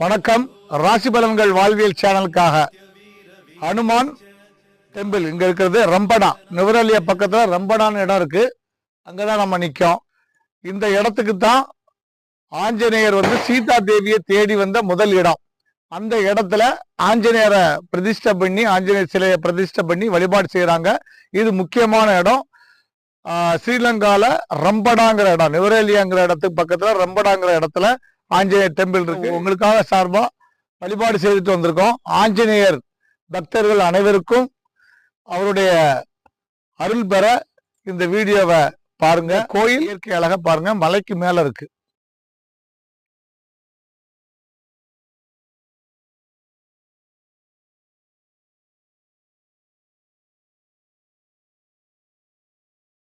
வணக்கம். ராசி பலன்கள் வாழ்வியல் சேனலுக்காக ஹனுமான் டெம்பிள். இங்க இருக்கிறது ரம்பனா. நுவரலியா பக்கத்துல ரம்பனான்னு இடம் இருக்கு. அங்கதான் நம்ம நிற்கும் இந்த இடத்துக்கு தான் ஆஞ்சநேயர் வந்து சீதா தேவியை தேடி வந்த முதல் இடம். அந்த இடத்துல ஆஞ்சநேயரை பிரதிஷ்டை பண்ணி ஆஞ்சநேயர் சிலையை பிரதிஷ்டை பண்ணி வழிபாடு செய்யறாங்க இது முக்கியமான இடம். ஸ்ரீலங்கால ரம்படாங்கிற இடம் நுவரேலியாங்கிற இடத்துக்கு பக்கத்துல ரம்படாங்கிற இடத்துல ஆஞ்சநேயர் டெம்பிள் இருக்கு. உங்களுக்காக சார்பா வழிபாடு செய்துட்டு வந்திருக்கோம். ஆஞ்சநேயர் பக்தர்கள் அனைவருக்கும் அவருடைய அருள் பெற இந்த வீடியோவை பாருங்க. கோயில் இயற்கை அழகா பாருங்க. மலைக்கு மேல இருக்கு.